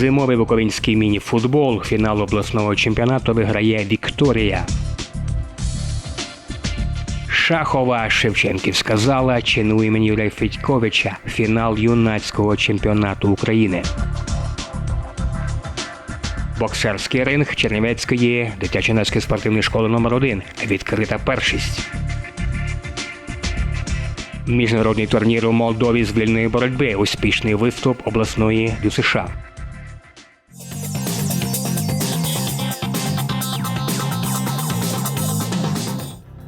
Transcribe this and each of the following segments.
Зимовий буковинський міні-футбол фінал обласного чемпіонату виграє Вікторія. Шахова Шевченківська зала чину імені Юрія Федьковича. Фінал юнацького чемпіонату України. Боксерський ринг Чернівецької дитячо-юнацької спортивної школи номер 1 Відкрита першість. Міжнародний турнір у Молдові з вільної боротьби. Успішний виступ обласної ДЮСШ.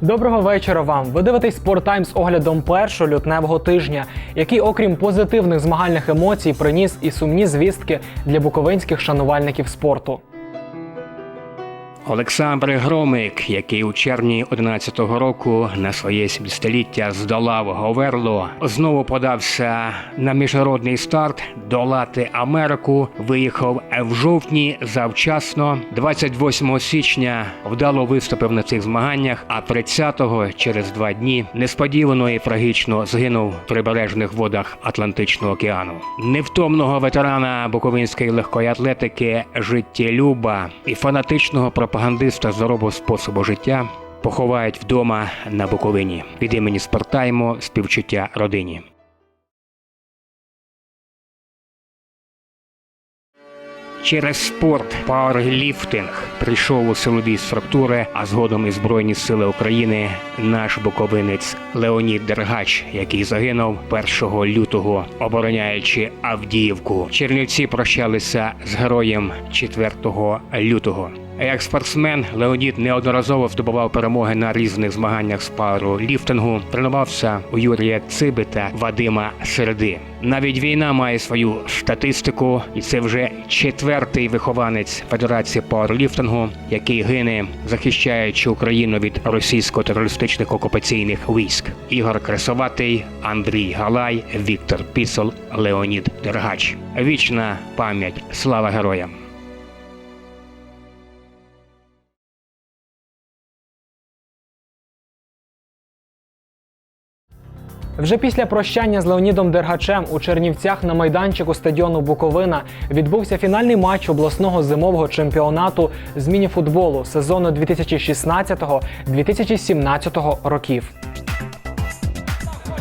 Доброго вечора вам. Ви дивитесь Time з оглядом першого лютневого тижня, який, окрім позитивних змагальних емоцій, приніс і сумні звістки для буковинських шанувальників спорту. Олександр Громик, який у червні 11-го року на своє 70-ліття здолав Говерло, знову подався на міжнародний старт долати Америку. Виїхав в жовтні завчасно. 28 січня вдало виступив на цих змаганнях. А 30-го, через два дні, несподівано і трагічно згинув в прибережних водах Атлантичного океану. Невтомного ветерана буковинської легкої атлетики, життєлюба і фанатичного пропагандиста здорового способу життя поховають вдома на Буковині від імені Спартайму співчуття родині. Через спорт пауерліфтинг прийшов у силові структури, а згодом і Збройні сили України наш буковинець Леонід Дергач, який загинув 1 лютого, обороняючи Авдіївку. Чернівці прощалися з героєм 4 лютого. Як спортсмен Леонід неодноразово здобував перемоги на різних змаганнях з пауерліфтингу, тренувався у Юрія Циби та Вадима Середи. Навіть війна має свою статистику, і це вже четвертий вихованець Федерації пауерліфтингу, який гине, захищаючи Україну від російсько-терористичних окупаційних військ. Ігор Кресоватий, Андрій Галай, Віктор Пісол, Леонід Дергач. Вічна пам'ять, слава героям! Вже після прощання з Леонідом Дергачем у Чернівцях на майданчику стадіону Буковина відбувся фінальний матч обласного зимового чемпіонату з мініфутболу сезону 2016-2017 років.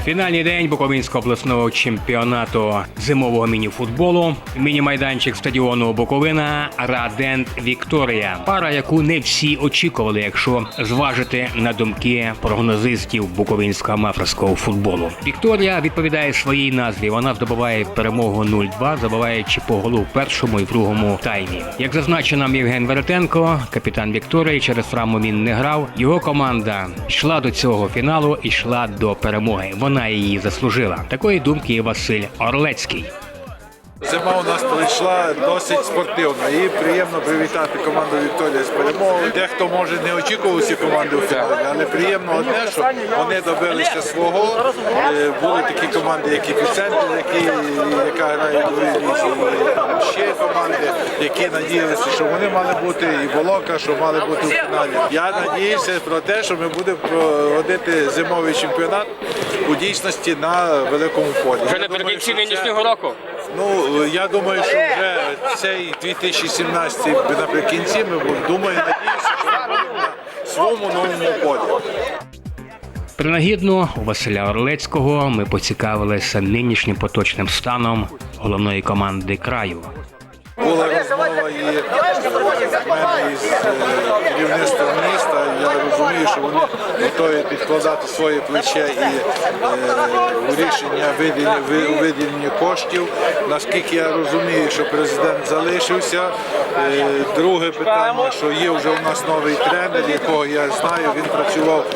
Фінальний день Буковинського обласного чемпіонату зимового мініфутболу. Міні-майданчик стадіону Буковина Радент Вікторія. Пара, яку не всі очікували, якщо зважити на думки прогнозистів буковинського маферського футболу. Вікторія відповідає своїй назві. Вона здобуває перемогу 0-2, забиваючи по голу в першому і другому таймі. Як зазначив нам Євген Веретенко, капітан Вікторії, через травму він не грав. Його команда йшла до цього фіналу і йшла до перемоги. Вона її заслужила. Такої думки і Василь Орлецький. Зима у нас пройшла досить спортивно і приємно привітати команду Вікторія з перемогою. Дехто може не очікував ці команди у фіналі, але приємно одне, що вони добилися свого. Е, Були такі команди, як «Епіцентр», які, яка грає і ще команди, які надіялися, що вони мали бути, і Волока, що мали бути у фіналі. Я надіюся про те, що ми будемо проводити зимовий чемпіонат у дійсності на великому полі. Вже наприкінці нинішнього року. Ну, я думаю, що вже цей 2017 наприкінці ми думаємо надіюся, ми будемо на своєму новому полі. Принагідно у Василя Орлецького ми поцікавилися нинішнім поточним станом головної команди краю. Була розмова і мене із е, керівництвом міста. Я розумію, що вони готові підкладати своє плече і е, у рішення виділення, у виділенні коштів. Наскільки я розумію, що президент залишився. Е, Друге питання, що є вже у нас новий тренер, якого я знаю, він працював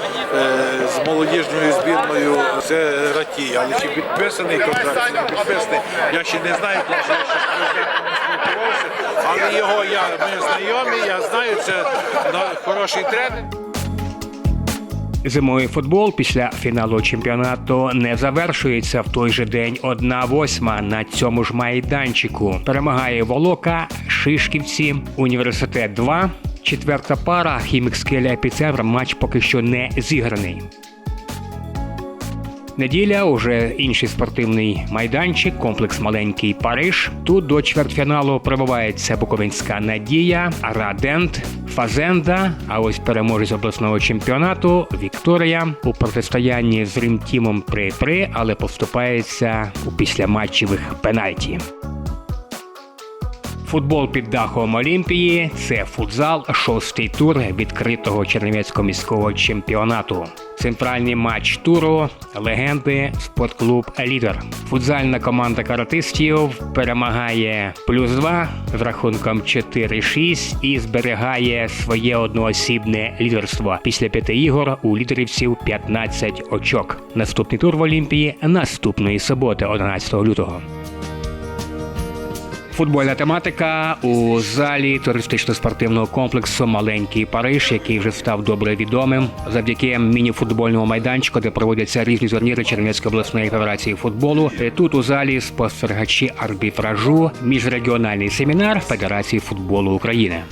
з молодіжною збірною. Це Ратій. Але чи підписаний контракт, чи не підписаний, я ще не знаю, тому що я спілкувався. Але його я ми знайомі, я знаю, це хороший тренер. Зимовий футбол після фіналу чемпіонату не завершується в той же день. Одна восьма на цьому ж майданчику перемагає Волока, Шишківці, Університет 2 Четверта пара Хімік Скеля Епіцентр. Матч поки що не зіграний. Неділя уже інший спортивний майданчик, комплекс Маленький Париж. Тут до чвертьфіналу пробивається Буковинська Надія, Радент, Фазенда. А ось переможець обласного чемпіонату Вікторія у протистоянні з Римтімом при-при, але поступається у післяматчевих пенальті. Футбол під дахом Олімпії це футзал, шостий тур відкритого Чернівецького міського чемпіонату. Центральний матч туру легенди спортклуб Лідер. Футзальна команда каратистів перемагає плюс 2 з рахунком 4-6 і зберігає своє одноосібне лідерство. Після п'яти ігор у лідерівців 15 очок. Наступний тур в Олімпії наступної суботи, 11 лютого. Футбольна тематика у залі туристично-спортивного комплексу Маленький Париж, який вже став добре відомим завдяки міні-футбольному майданчику, де проводяться різні турніри Чернівецької обласної федерації футболу. Тут у залі спостерігачі арбітражу, міжрегіональний семінар Федерації футболу України.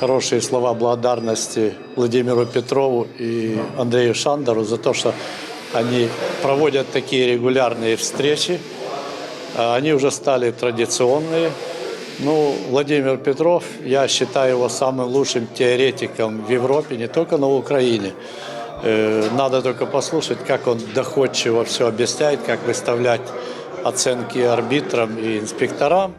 хорошие слова благодарности Владимиру Петрову и Андрею Шандеру за то, что они проводят такие регулярные встречи. А Они уже стали традиционные. Ну, Владимир Петров, я считаю его самым лучшим теоретиком в Европе, не только на Украине. Э, Надо только послушать, как он доходчиво все объясняет, как выставлять оценки арбитрам и инспекторам.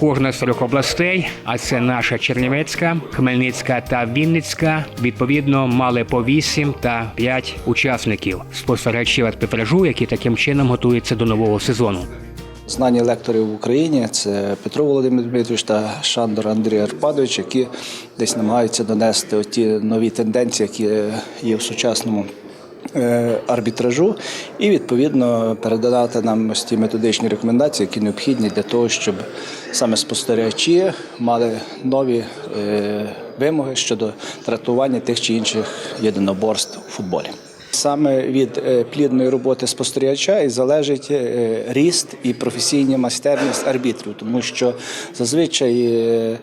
Кожна з трьох областей, а це наша Чернівецька, Хмельницька та Вінницька, відповідно мали по 8 та 5 учасників спостерігачів арбітражу, які таким чином готуються до нового сезону. Знані лектори в Україні це Петро Володимир Дмитрович та Шандор Андрій Арпадович, які десь намагаються донести ті нові тенденції, які є в сучасному е, арбітражу, і відповідно передати нам ось ті методичні рекомендації, які необхідні для того, щоб саме спостерігачі мали нові е, вимоги щодо трактування тих чи інших єдиноборств у футболі. Саме від е, плідної роботи спостерігача і залежить е, ріст і професійна майстерність арбітрів, тому що зазвичай е,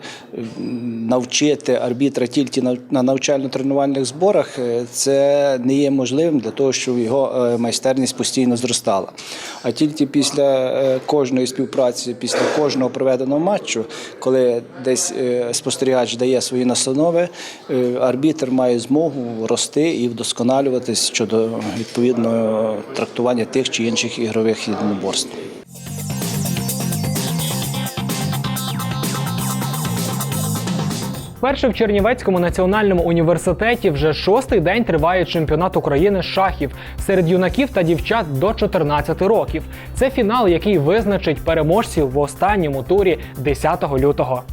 навчити арбітра тільки на- на навчально-тренувальних зборах це не є можливим для того, щоб його майстерність постійно зростала. А тільки після кожної співпраці, після кожного проведеного матчу, коли десь спостерігач дає свої настанови, арбітр має змогу рости і вдосконалюватись щодо відповідного трактування тих чи інших ігрових єдиноборств. Перше в Чернівецькому національному університеті вже шостий день триває чемпіонат України з шахів серед юнаків та дівчат до 14 років. Це фінал, який визначить переможців в останньому турі 10 лютого.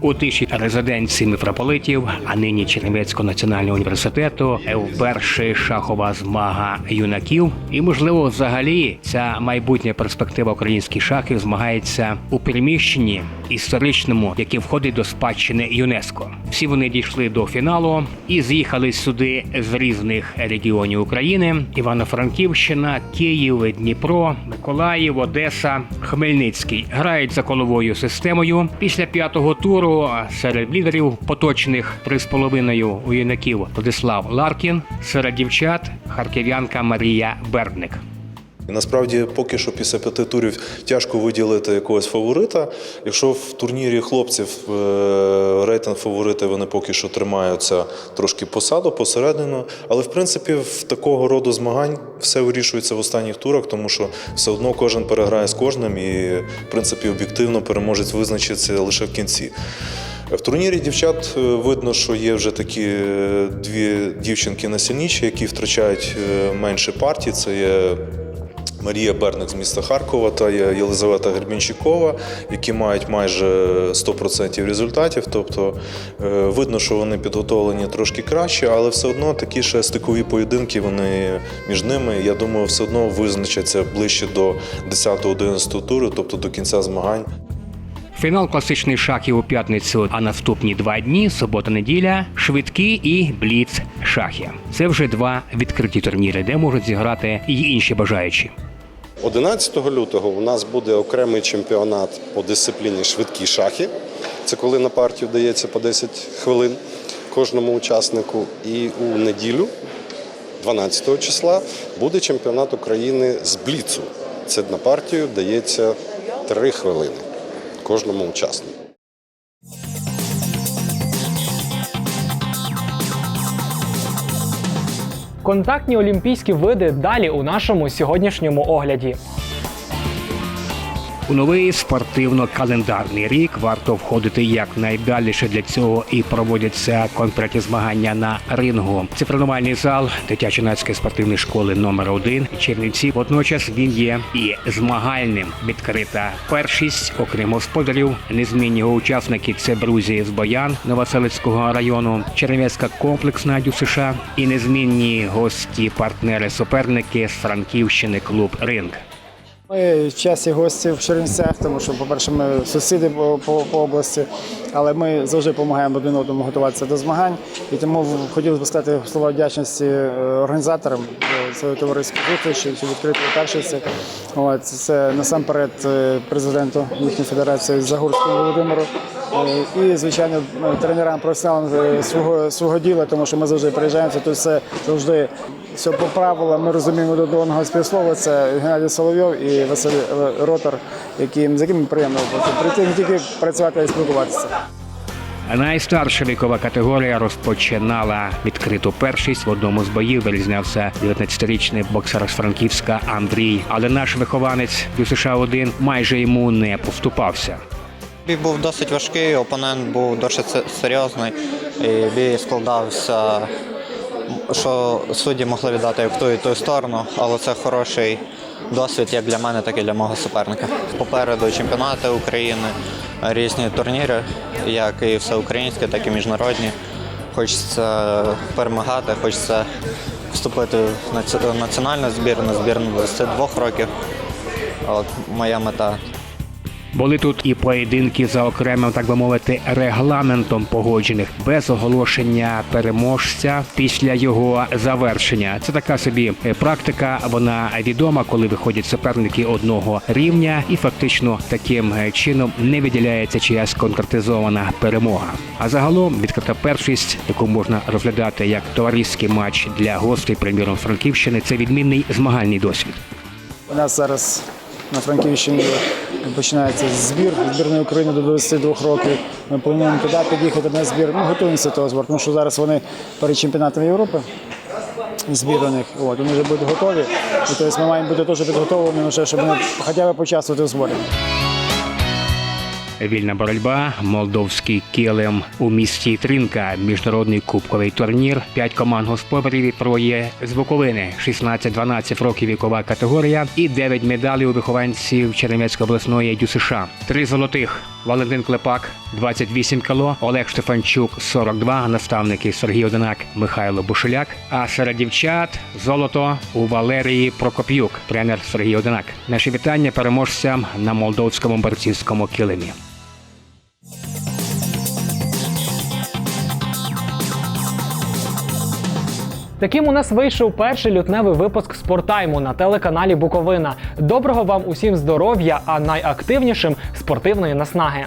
У тиші резиденції митрополитів, а нині Чернівецького національного університету, вперше шахова змага юнаків. І, можливо, взагалі ця майбутня перспектива українських шахів змагається у приміщенні історичному, яке входить до спадщини ЮНЕСКО. Всі вони дійшли до фіналу і з'їхали сюди з різних регіонів України: Івано-Франківщина, Київ, Дніпро, Миколаїв, Одеса, Хмельницький грають за коловою системою. Після п'ятого туру серед лідерів поточних три з половиною у юнаків Владислав Ларкін, серед дівчат харків'янка Марія Бердник. І Насправді, поки що після п'яти турів тяжко виділити якогось фаворита. Якщо в турнірі хлопців е, рейтинг фаворити вони поки що тримаються трошки посаду, посередину. Але в принципі в такого роду змагань все вирішується в останніх турах, тому що все одно кожен переграє з кожним і в принципі об'єктивно переможець визначиться лише в кінці. В турнірі дівчат е, видно, що є вже такі е, дві дівчинки найсильніші, які втрачають менше партій. Це є Марія Берник з міста Харкова та Єлизавета Гербінчикова, які мають майже 100% результатів. Тобто е, видно, що вони підготовлені трошки краще, але все одно такі ще стикові поєдинки вони між ними. Я думаю, все одно визначаться ближче до 10-11 туру, тобто до кінця змагань. Фінал класичних шахів у п'ятницю, а наступні два дні субота-неділя, швидкі і бліц шахи. Це вже два відкриті турніри, де можуть зіграти і інші бажаючі. 11 лютого у нас буде окремий чемпіонат по дисципліні швидкі шахи. Це коли на партію дається по 10 хвилин кожному учаснику. І у неділю, 12 числа буде чемпіонат України з бліцу. Це на партію дається 3 хвилини кожному учаснику. Контактні олімпійські види далі у нашому сьогоднішньому огляді. У новий спортивно-календарний рік варто входити якнайдаліше для цього і проводяться конкретні змагання на рингу. Це тренувальний зал дитячо-нацької спортивної школи номер 1 Чернівці. Водночас він є і змагальним. Відкрита першість, окрім господарів, незмінні його учасники це Брузі з Боян Новоселицького району, Чернівецька комплексна Дю США і незмінні гості, партнери, суперники з Франківщини клуб Ринг. Ми часті гості в Чернівцях, тому що, по-перше, ми сусіди по, по, по області, але ми завжди допомагаємо один одному готуватися до змагань. І тому хотілося б сказати слова вдячності е, організаторам цієї товариської зустрічі відкритої першості. Це насамперед е, президенту їхньої федерації Загорському Володимиру. І, звичайно, е, тренерам професіоналам е, свого, свого діла, тому що ми завжди приїжджаємо, це тут все завжди все по правилам. Ми розуміємо до одного співслова. Це Геннадій Соловйов і Василь е, Ротор, які, з якими приємно прийти не тільки працювати, й спілкуватися. Найстарша вікова категорія розпочинала відкриту першість. В одному з боїв вирізнявся 19-річний боксер з Франківська Андрій. Але наш вихованець ДЮСШ 1 майже йому не поступався. Бій був досить важкий, опонент був досить серйозний. І бій складався, що судді могли віддати в ту і ту сторону, але це хороший досвід як для мене, так і для мого суперника. Попереду чемпіонати України, різні турніри, як і всеукраїнські, так і міжнародні. Хочеться перемагати, хочеться вступити в національну збірну, збірну 22 років. От моя мета Були тут і поєдинки за окремим, так би мовити, регламентом погоджених без оголошення переможця після його завершення. Це така собі е, практика. Вона відома, коли виходять суперники одного рівня, і фактично таким е, чином не виділяється чиясь конкретизована перемога. А загалом відкрита першість, яку можна розглядати як товариський матч для гостей, приміром Франківщини, це відмінний змагальний досвід. У нас зараз на Франківщині починається збір збірної України до 22 років. Ми плануємо туди під'їхати на збір. Ми готуємося до того збору, тому що зараз вони перед чемпіонатом Європи. Збір у них, от, вони вже будуть готові. І, тобто ми маємо бути теж підготовлені, щоб вони хоча б почасувати в зборі. Вільна боротьба, молдовський килим у місті Тринка, міжнародний кубковий турнір. П'ять команд господарів троє з Буковини, 16-12 років вікова категорія і 9 медалей у вихованців Чернівецької обласної ДЮСШ. Три золотих. Валентин Клепак 28 кіло, Олег Штефанчук 42, наставники Сергій Одинак, Михайло Бушеляк. А серед дівчат золото у Валерії Прокоп'юк, тренер Сергій Одинак. Наші вітання переможцям на молдовському борцівському килимі. Таким у нас вийшов перший лютневий випуск спортайму на телеканалі Буковина. Доброго вам усім здоров'я, а найактивнішим спортивної наснаги.